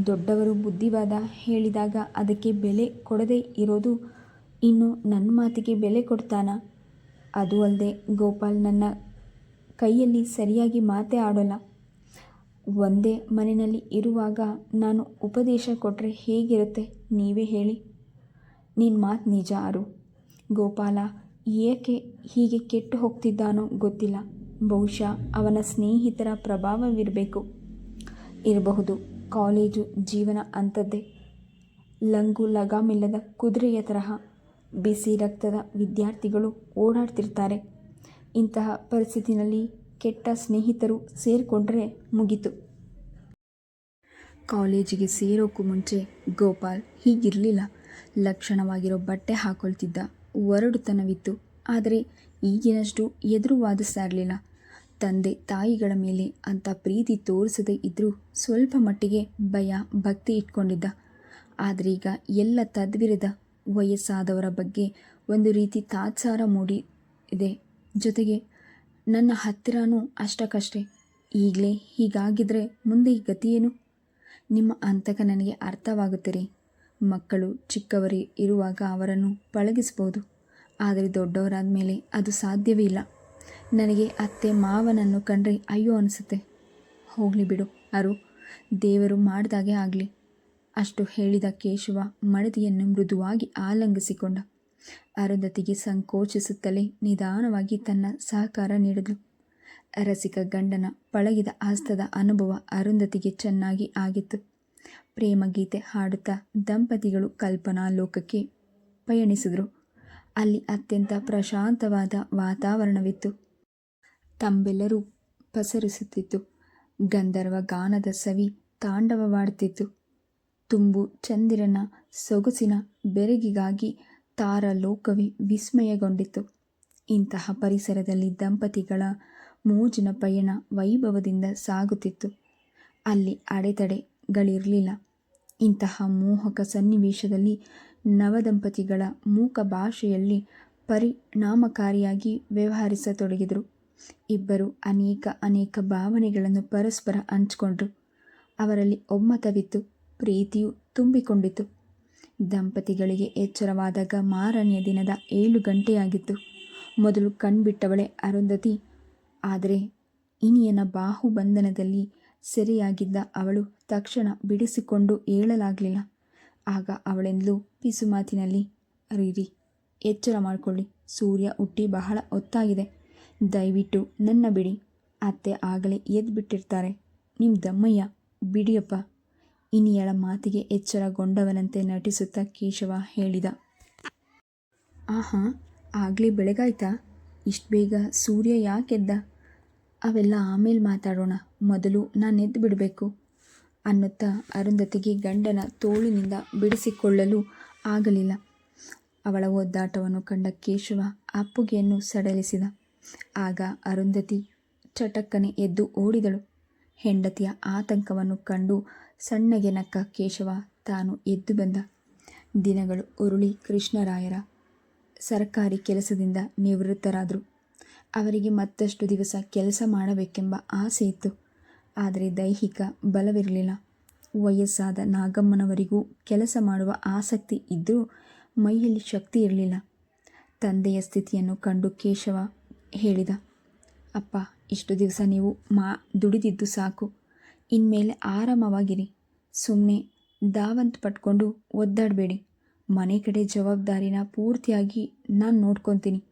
ದೊಡ್ಡವರು ಬುದ್ಧಿವಾದ ಹೇಳಿದಾಗ ಅದಕ್ಕೆ ಬೆಲೆ ಕೊಡದೇ ಇರೋದು ಇನ್ನು ನನ್ನ ಮಾತಿಗೆ ಬೆಲೆ ಕೊಡ್ತಾನ? ಅದು ಅಲ್ಲದೆ ಗೋಪಾಲ್ ನನ್ನ ಕೈಯಲ್ಲಿ ಸರಿಯಾಗಿ ಮಾತೇ ಆಡೋಲ್ಲ. ಒಂದೇ ಮನೆಯಲ್ಲಿ ಇರುವಾಗ ನಾನು ಉಪದೇಶ ಕೊಟ್ಟರೆ ಹೇಗಿರುತ್ತೆ? ನೀವೇ ಹೇಳಿ. ನಿನ್ನ ಮಾತು ನಿಜ ಆರು ಗೋಪಾಲ ಏಕೆ ಹೀಗೆ ಕೆಟ್ಟು ಹೋಗ್ತಿದ್ದಾನೋ ಗೊತ್ತಿಲ್ಲ. ಬಹುಶಃ ಅವನ ಸ್ನೇಹಿತರ ಪ್ರಭಾವವಿರಬೇಕು. ಇರಬಹುದು. ಕಾಲೇಜು ಜೀವನ ಅಂಥದ್ದೇ. ಲಂಗು ಲಗಾಮಿಲ್ಲದ ಕುದುರೆಯ ತರಹ ಬಿಸಿ ರಕ್ತದ ವಿದ್ಯಾರ್ಥಿಗಳು ಓಡಾಡ್ತಿರ್ತಾರೆ. ಇಂತಹ ಪರಿಸ್ಥಿತಿನಲ್ಲಿ ಕೆಟ್ಟ ಸ್ನೇಹಿತರು ಸೇರಿಕೊಂಡ್ರೆ ಮುಗಿತು. ಕಾಲೇಜಿಗೆ ಸೇರೋಕ್ಕೂ ಮುಂಚೆ ಗೋಪಾಲ್ ಹೀಗಿರಲಿಲ್ಲ. ಲಕ್ಷಣವಾಗಿರೋ ಬಟ್ಟೆ ಹಾಕೊಳ್ತಿದ್ದ. ಒರಡುತನವಿತ್ತು. ಆದರೆ ಈಗಿನಷ್ಟು ಎದುರು ವಾದಿಸಲಿಲ್ಲ ತಂದೆ ತಾಯಿಗಳ ಮೇಲೆ ಅಂತ ಪ್ರೀತಿ ತೋರಿಸದೇ ಇದ್ದರೂ ಸ್ವಲ್ಪ ಮಟ್ಟಿಗೆ ಭಯ, ಭಕ್ತಿ ಇಟ್ಕೊಂಡಿದ್ದ. ಆದರೆ ಈಗ ಎಲ್ಲ ತದ್ವಿರದ ವಯಸ್ಸಾದವರ ಬಗ್ಗೆ ಒಂದು ರೀತಿ ತಾತ್ಸಾರ ಮೂಡಿ ಇದೆ. ಜೊತೆಗೆ ನನ್ನ ಹತ್ತಿರನೂ ಅಷ್ಟಕ್ಕಷ್ಟೇ. ಈಗಲೇ ಹೀಗಾಗಿದ್ರೆ ಮುಂದೆ ಈ ಗತಿಯೇನು ನಿಮ್ಮ ಅಂತಕ ನನಗೆ ಅರ್ಥವಾಗುತ್ತೀರಿ ಮಕ್ಕಳು ಚಿಕ್ಕವರೇ ಇರುವಾಗ ಅವರನ್ನು ಪಳಗಿಸ್ಬೋದು ಆದರೆ ದೊಡ್ಡವರಾದ ಮೇಲೆ ಅದು ಸಾಧ್ಯವೇ ಇಲ್ಲ. ನನಗೆ ಅತ್ತೆ ಮಾವನನ್ನು ಕಂಡ್ರೆ ಅಯ್ಯೋ ಅನಿಸುತ್ತೆ. ಹೋಗಲಿ ಬಿಡು ಅರು. ದೇವರು ಮಾಡಿದಾಗೆ ಆಗಲಿ. ಅಷ್ಟು ಹೇಳಿದ ಕೇಶವ ಮಡದಿಯನ್ನು ಮೃದುವಾಗಿ ಆಲಂಗಿಸಿಕೊಂಡ. ಅರುಂಧತಿಗೆ ಸಂಕೋಚಿಸುತ್ತಲೇ ನಿಧಾನವಾಗಿ ತನ್ನ ಸಹಕಾರ ನೀಡಿದ್ಲು. ರಸಿಕ ಗಂಡನ ಪಳಗಿದ ಹಸ್ತದ ಅನುಭವ ಅರುಂಧತಿಗೆ ಚೆನ್ನಾಗಿ ಆಗಿತ್ತು. ಪ್ರೇಮಗೀತೆ ಹಾಡುತ್ತಾ ದಂಪತಿಗಳು ಕಲ್ಪನಾ ಲೋಕಕ್ಕೆ ಪಯಣಿಸಿದರು. ಅಲ್ಲಿ ಅತ್ಯಂತ ಪ್ರಶಾಂತವಾದ ವಾತಾವರಣವಿತ್ತು. ತಂಬೆಲ್ಲರೂ ಪಸರಿಸುತ್ತಿತ್ತು. ಗಂಧರ್ವ ಗಾನದ ಸವಿ ತಾಂಡವವಾಡುತ್ತಿತ್ತು ತುಂಬು ಚಂದಿರನ ಸೊಗಸಿನ ಬೆರಗಿಗಾಗಿ ತಾರ ಲೋಕವೇ ವಿಸ್ಮಯಗೊಂಡಿತ್ತು. ಇಂತಹ ಪರಿಸರದಲ್ಲಿ ದಂಪತಿಗಳ ಮೋಜಿನ ಪಯಣ ವೈಭವದಿಂದ ಸಾಗುತ್ತಿತ್ತು. ಅಲ್ಲಿ ಅಡೆತಡೆಗಳಿರಲಿಲ್ಲ ಇಂತಹ ಮೋಹಕ ಸನ್ನಿವೇಶದಲ್ಲಿ ನವದಂಪತಿಗಳ ಮೂಕ ಭಾಷೆಯಲ್ಲಿ ಪರಿಣಾಮಕಾರಿಯಾಗಿ ವ್ಯವಹರಿಸತೊಡಗಿದರು. ಇಬ್ಬರು ಅನೇಕ ಅನೇಕ ಭಾವನೆಗಳನ್ನು ಪರಸ್ಪರ ಹಂಚಿಕೊಂಡರು. ಅವರಲ್ಲಿ ಒಮ್ಮತವಿತ್ತು, ಪ್ರೀತಿಯು ತುಂಬಿಕೊಂಡಿತು ದಂಪತಿಗಳಿಗೆ ಎಚ್ಚರವಾದಾಗ ಮಾರನೆಯ ದಿನದ ಏಳು ಗಂಟೆಯಾಗಿತ್ತು. ಮೊದಲು ಕಣ್ಬಿಟ್ಟವಳೆ ಅರುಂಧತಿ, ಆದರೆ ಇನಿಯನ ಬಾಹುಬಂಧನದಲ್ಲಿ ಸೆರೆಯಾಗಿದ್ದ ಅವಳು ತಕ್ಷಣ ಬಿಡಿಸಿಕೊಂಡು ಏಳಲಾಗಲಿಲ್ಲ. ಆಗ ಅವಳೆಂದಲೂ ಪಿಸುಮಾತಿನಲ್ಲಿ ಅರಿರಿ, ಎಚ್ಚರ ಮಾಡಿಕೊಳ್ಳಿ. ಸೂರ್ಯ ಹುಟ್ಟಿ ಬಹಳ ಹೊತ್ತಾಗಿದೆ. ದಯವಿಟ್ಟು ನನ್ನ ಬಿಡಿ. ಅತ್ತೆ ಆಗಲೇ ಎದ್ದು ಬಿಟ್ಟಿರ್ತಾರೆ ನಿಮ್ಮ ದಮ್ಮಯ್ಯ, ಬಿಡಿಯಪ್ಪ. ಇನಿಯಳ ಮಾತಿಗೆ ಎಚ್ಚರಗೊಂಡವನಂತೆ ನಟಿಸುತ್ತಾ ಕೇಶವ ಹೇಳಿದ. ಆಹಾ, ಆಗಲೇ ಬೆಳಗಾಯ್ತಾ? ಇಷ್ಟು ಬೇಗ ಸೂರ್ಯ ಯಾಕೆದ್ದ? ಅವೆಲ್ಲ ಆಮೇಲೆ ಮಾತಾಡೋಣ. ಮೊದಲು ನಾನು ಎದ್ದು ಬಿಡಬೇಕು ಅನ್ನುತ್ತಾ ಅರುಂಧತಿಗೆ ಗಂಡನ ತೋಳಿನಿಂದ ಬಿಡಿಸಿಕೊಳ್ಳಲು ಆಗಲಿಲ್ಲ. ಅವಳ ಒದ್ದಾಟವನ್ನು ಕಂಡ ಕೇಶವ ಅಪ್ಪುಗೆಯನ್ನು ಸಡಲಿಸಿದ. ಆಗ ಅರುಂಧತಿ ಚಟಕ್ಕನೆ ಎದ್ದು ಓಡಿದಳು. ಹೆಂಡತಿಯ ಆತಂಕವನ್ನು ಕಂಡು ಸಣ್ಣಗೆ ನಕ್ಕ ಕೇಶವ ತಾನು ಎದ್ದು ಬಂದ. ದಿನಗಳು ಉರುಳಿ ಕೃಷ್ಣರಾಯರ ಸರ್ಕಾರಿ ಕೆಲಸದಿಂದ ನಿವೃತ್ತರಾದರು. ಅವರಿಗೆ ಮತ್ತಷ್ಟು ದಿವಸ ಕೆಲಸ ಮಾಡಬೇಕೆಂಬ ಆಸೆ ಇತ್ತು ಆದರೆ ದೈಹಿಕ ಬಲವಿರಲಿಲ್ಲ. ವಯಸ್ಸಾದ ನಾಗಮ್ಮನವರಿಗೂ ಕೆಲಸ ಮಾಡುವ ಆಸಕ್ತಿ ಇದ್ದರೂ ಮೈಯಲ್ಲಿ ಶಕ್ತಿ ಇರಲಿಲ್ಲ. ತಂದೆಯ ಸ್ಥಿತಿಯನ್ನು ಕಂಡು ಕೇಶವ ಹೇಳಿದ, ಅಪ್ಪ, ಇಷ್ಟು ದಿವಸ ನೀವು ಮಾ, ದುಡಿದಿದ್ದು ಸಾಕು. ಇನ್ಮೇಲೆ ಆರಾಮವಾಗಿರಿ. ಸುಮ್ಮನೆ ದಾವಂತ ಪಟ್ಕೊಂಡು ಒದ್ದಾಡಬೇಡಿ. ಮನೆ ಕಡೆ ಜವಾಬ್ದಾರಿನ ಪೂರ್ತಿಯಾಗಿ ನಾನು ನೋಡ್ಕೊತೀನಿ.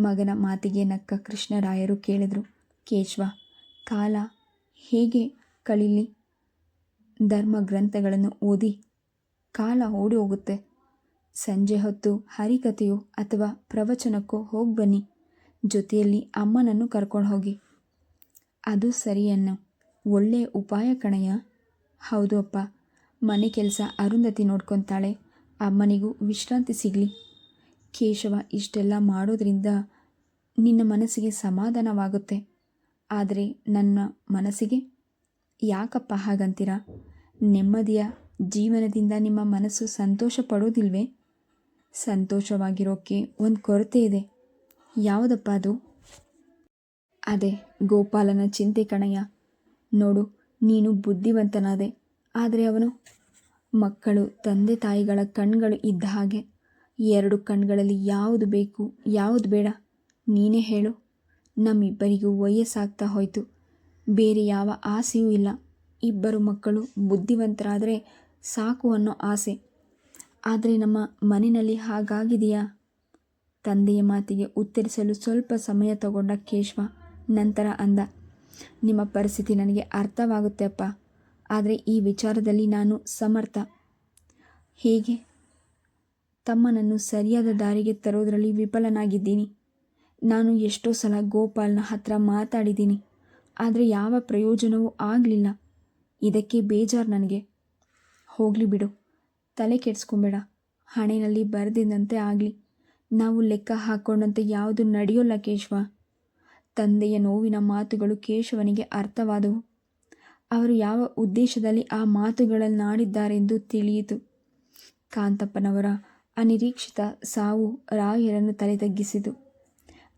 ಮಗನ ಮಾತಿಗೆ ನಕ್ಕ ಕೃಷ್ಣರಾಯರು ಕೇಳಿದರು, ಕೇಶವ, ಕಾಲ ಹೇಗೆ ಕಳೀಲಿ? ಧರ್ಮ ಗ್ರಂಥಗಳನ್ನು ಓದಿ ಕಾಲ ಓಡಿ ಹೋಗುತ್ತೆ ಸಂಜೆ ಹೊತ್ತು ಹರಿಕಥೆಯೋ ಅಥವಾ ಪ್ರವಚನಕ್ಕೋ ಹೋಗಿ ಬನ್ನಿ. ಜೊತೆಯಲ್ಲಿ ಅಮ್ಮನನ್ನು ಕರ್ಕೊಂಡು ಹೋಗಿ. ಅದು ಸರಿಯನ್ನು. ಒಳ್ಳೆಯ ಉಪಾಯ ಕಣಯ್ಯ. ಹೌದು ಅಪ್ಪ. ಮನೆ ಕೆಲಸ ಅರುಂಧತಿ ನೋಡ್ಕೊತಾಳೆ. ಅಮ್ಮನಿಗೂ ವಿಶ್ರಾಂತಿ ಸಿಗಲಿ. ಕೇಶವ ಇಷ್ಟೆಲ್ಲ ಮಾಡೋದ್ರಿಂದ ನಿನ್ನ ಮನಸ್ಸಿಗೆ ಸಮಾಧಾನವಾಗುತ್ತೆ. ಆದರೆ ನನ್ನ ಮನಸ್ಸಿಗೆ ಯಾಕಪ್ಪ ಹಾಗಂತೀರ? ನೆಮ್ಮದಿಯ ಜೀವನದಿಂದ ನಿಮ್ಮ ಮನಸ್ಸು ಸಂತೋಷ ಪಡೋದಿಲ್ವೇ ಸಂತೋಷವಾಗಿರೋಕ್ಕೆ ಒಂದು ಕೊರತೆ ಇದೆ. ಯಾವುದಪ್ಪ ಅದು? ಅದೇ, ಗೋಪಾಲನ ಚಿಂತೆ ಕಣಯ್ಯ. ನೋಡು, ನೀನು ಬುದ್ಧಿವಂತನಾದೆ. ಆದರೆ ಅವನು? ಮಕ್ಕಳು, ತಂದೆ ತಾಯಿಗಳ ಕಣ್ಗಳು ಇದ್ದ ಹಾಗೆ. ಎರಡು ಕಣ್ಗಳಲ್ಲಿ ಯಾವುದು ಬೇಕು, ಯಾವುದು ಬೇಡ? ನೀನೇ ಹೇಳು. ನಮ್ಮಿಬ್ಬರಿಗೂ ವಯಸ್ಸಾಗ್ತಾ ಹೋಯಿತು. ಬೇರೆ ಯಾವ ಆಸೆಯೂ ಇಲ್ಲ. ಇಬ್ಬರು ಮಕ್ಕಳು ಬುದ್ಧಿವಂತರಾದರೆ ಸಾಕು ಅನ್ನೋ ಆಸೆ. ಆದರೆ ನಮ್ಮ ಮನೆಯಲ್ಲಿ ಹಾಗಾಗಿದೆಯಾ? ತಂದೆಯ ಮಾತಿಗೆ ಉತ್ತರಿಸಲು ಸ್ವಲ್ಪ ಸಮಯ ತಗೊಂಡ ಕೇಶವ ನಂತರ ಅಂದ, ನಿಮ್ಮ ಪರಿಸ್ಥಿತಿ ನನಗೆ ಅರ್ಥವಾಗುತ್ತೆ ಅಪ್ಪ. ಆದರೆ ಈ ವಿಚಾರದಲ್ಲಿ ನಾನು ಸಮರ್ಥ. ಹೇಗೆ? ತಮ್ಮನನ್ನು ಸರಿಯಾದ ದಾರಿಗೆ ತರೋದರಲ್ಲಿ ವಿಫಲನಾಗಿದ್ದೀನಿ. ನಾನು ಎಷ್ಟೋ ಸಲ ಗೋಪಾಲ್ನ ಹತ್ರ ಮಾತಾಡಿದ್ದೀನಿ. ಆದರೆ ಯಾವ ಪ್ರಯೋಜನವೂ ಆಗಲಿಲ್ಲ. ಇದಕ್ಕೆ ಬೇಜಾರು ನನಗೆ. ಹೋಗಲಿ ಬಿಡು. ತಲೆ ಕೆಡಿಸ್ಕೊಂಬೇಡ. ಹಣೆಯಲ್ಲಿ ಬರೆದಿದ್ದಂತೆ ಆಗಲಿ. ನಾವು ಲೆಕ್ಕ ಹಾಕೊಂಡಂತೆ ಯಾವುದು ನಡೆಯೋಲ್ಲ ಕೇಶವ. ತಂದೆಯ ನೋವಿನ ಮಾತುಗಳು ಕೇಶವನಿಗೆ ಅರ್ಥವಾದವು. ಅವರು ಯಾವ ಉದ್ದೇಶದಲ್ಲಿ ಆ ಮಾತುಗಳನ್ನಾಡಿದ್ದಾರೆಂದು ತಿಳಿಯಿತು. ಕಾಂತಪ್ಪನವರ ಅನಿರೀಕ್ಷಿತ ಸಾವು ರಾಯರನ್ನು ತಲೆತಗ್ಗಿಸಿತು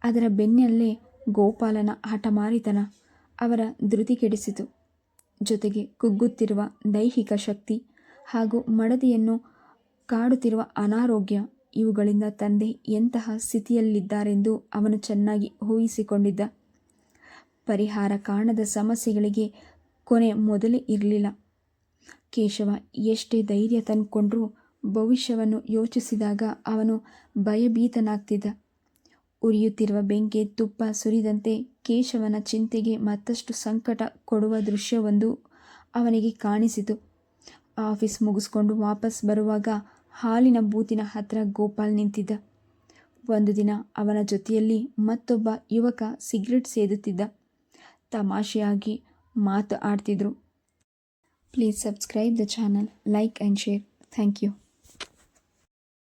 ಅದರ ಬೆನ್ನಲ್ಲೇ ಗೋಪಾಲನ ಹಠಮಾರಿತನ. ಅವರ ಧೃತಿ ಕೆಡಿಸಿತು. ಜೊತೆಗೆ ಕುಗ್ಗುತ್ತಿರುವ ದೈಹಿಕ ಶಕ್ತಿ ಹಾಗೂ ಮಡದಿಯನ್ನು ಕಾಡುತ್ತಿರುವ ಅನಾರೋಗ್ಯ ಇವುಗಳಿಂದ ತಂದೆ ಎಂತಹ ಸ್ಥಿತಿಯಲ್ಲಿದ್ದಾರೆಂದು ಅವನು ಚೆನ್ನಾಗಿ ಊಹಿಸಿಕೊಂಡಿದ್ದ. ಪರಿಹಾರ ಕಾಣದ ಸಮಸ್ಯೆಗಳಿಗೆ ಕೊನೆ ಮೊದಲೇ ಇರಲಿಲ್ಲ. ಕೇಶವ ಎಷ್ಟೇ ಧೈರ್ಯ ತಂದುಕೊಂಡರೂ ಭವಿಷ್ಯವನ್ನು ಯೋಚಿಸಿದಾಗ ಅವನು ಭಯಭೀತನಾಗ್ತಿದ್ದ. ಉರಿಯುತ್ತಿರುವ ಬೆಂಕಿ ತುಪ್ಪ ಸುರಿದಂತೆ ಕೇಶವನ ಚಿಂತೆಗೆ ಮತ್ತಷ್ಟು ಸಂಕಟ ಕೊಡುವ ದೃಶ್ಯವೊಂದು ಅವನಿಗೆ ಕಾಣಿಸಿತು. ಆಫೀಸ್ ಮುಗಿಸ್ಕೊಂಡು ವಾಪಸ್ ಬರುವಾಗ ಹಾಲಿನ ಬೂತಿನ ಹತ್ರ ಗೋಪಾಲ್ ನಿಂತಿದ್ದ. ಒಂದು ದಿನ ಅವನ ಜೊತೆಯಲ್ಲಿ ಮತ್ತೊಬ್ಬ ಯುವಕ ಸಿಗರೆಟ್ ಸೇದುತ್ತಿದ್ದ. ತಮಾಷೆಯಾಗಿ ಮಾತು ಆಡ್ತಿದ್ರು. Please subscribe the channel, like and share. Thank you.